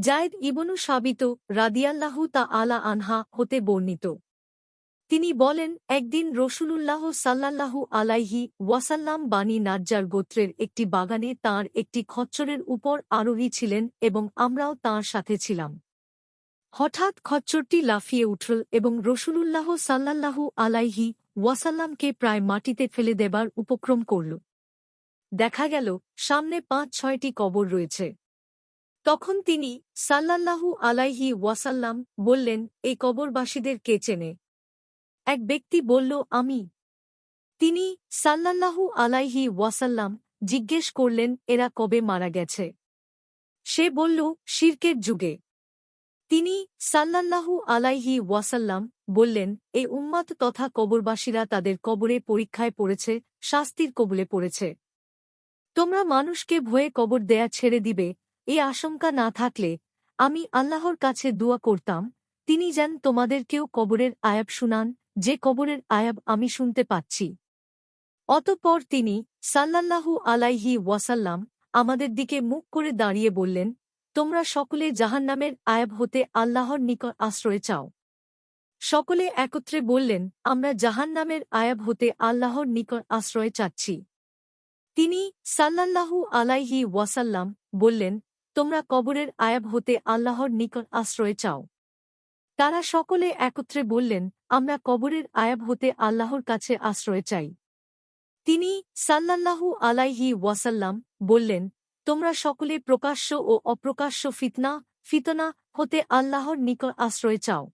জায়েদ ইবনু সাবিত রাদিয়াল্লাহু তা আলা আনহা হতে বর্ণিত। তিনি বলেন, একদিন রসুলুল্লাহ সাল্লাল্লাহু আলাইহি ওয়াসাল্লাম বানি নাজ্জার গোত্রের একটি বাগানে তার একটি খচ্চরের উপর আরোহী ছিলেন এবং আমরাও তাঁর সাথে ছিলাম। হঠাৎ খচ্চরটি লাফিয়ে উঠল এবং রসুলুল্লাহ সাল্লাল্লাহু আলাইহি ওয়াসাল্লামকে প্রায় মাটিতে ফেলে দেবার উপক্রম করল। দেখা গেল, সামনে পাঁচ ছয়টি কবর রয়েছে। তখন তিনি সাল্লাল্লাহু আলাইহি ওয়াসাল্লাম বললেন এই কবরবাসীদের কে চেনে? এক ব্যক্তি বলল, আমি। তিনি সাল্লাল্লাহু আলাইহি ওয়াসাল্লাম জিজ্ঞেস করলেন, এরা কবে মারা গেছে? সে বলল, শির্কের যুগে। তিনি সাল্লাল্লাহু আলাইহি ওয়াসাল্লাম বললেন, এ উম্মাত তথা কবরবাসীরা তাদের কবরে পরীক্ষায় পড়েছে, শাস্তির কবলে পড়েছে। তোমরা মানুষকে ভয়ে কবর দেয়া ছেড়ে দিবে এ আশঙ্কা না থাকলে আমি আল্লাহর কাছে দোয়া করতাম, তিনি যেন তোমাদেরকেও কবরের আয়াব শুনান, যে কবরের আয়াব আমি শুনতে পাচ্ছি। অতঃপর তিনি সাল্লাল্লাহু আলাইহি ওয়াসাল্লাম আমাদের দিকে মুখ করে দাঁড়িয়ে বললেন, তোমরা সকলে জাহান্নামের আয়াব হতে আল্লাহর নিকট আশ্রয় চাও। সকলে একত্রে বললেন, আমরা জাহান্নামের আয়াব হতে আল্লাহর নিকট আশ্রয় চাচ্ছি। তিনি সাল্লাল্লাহু আলাইহি ওয়াসাল্লাম বললেন তোমরা কবরের আয়াব হতে আল্লাহর নিকট আশ্রয় চাও। তারা সকলে একত্রে বললেন, আমরা কবরের আয়াব হতে আল্লাহর কাছে আশ্রয় চাই। তিনি সাল্লাল্লাহু আলাইহি ওয়াসাল্লাম বললেন, তোমরা সকলে প্রকাশ্য ও অপ্রকাশ্য ফিতনা ফিতনা হতে আল্লাহর নিকট আশ্রয় চাও।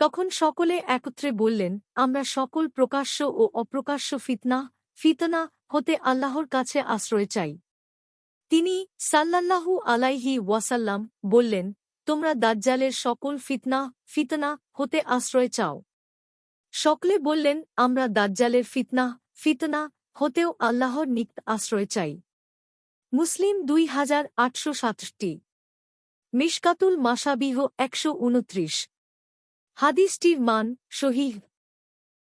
তখন সকলে একত্রে বললেন, আমরা সকল প্রকাশ্য ও অপ্রকাশ্য ফিতনা ফিতনা হতে আল্লাহর কাছে আশ্রয় চাই। তিনি সাল্লাল্লাহু আলাইহি ওয়াসাল্লাম বললেন, তোমরা দাজ্জালের সকল ফিতনা ফিতনা হতে আশ্রয় চাও। সকলে বললেন, আমরা দাজ্জালের ফিতনা ফিতনা হতেও আল্লাহর নিক আশ্রয় চাই। মুসলিম দুই হাজার আটশো সাতটি মিশকাতুল মাসাবিহ একশো উনত্রিশ। হাদিসটির মান শহীদ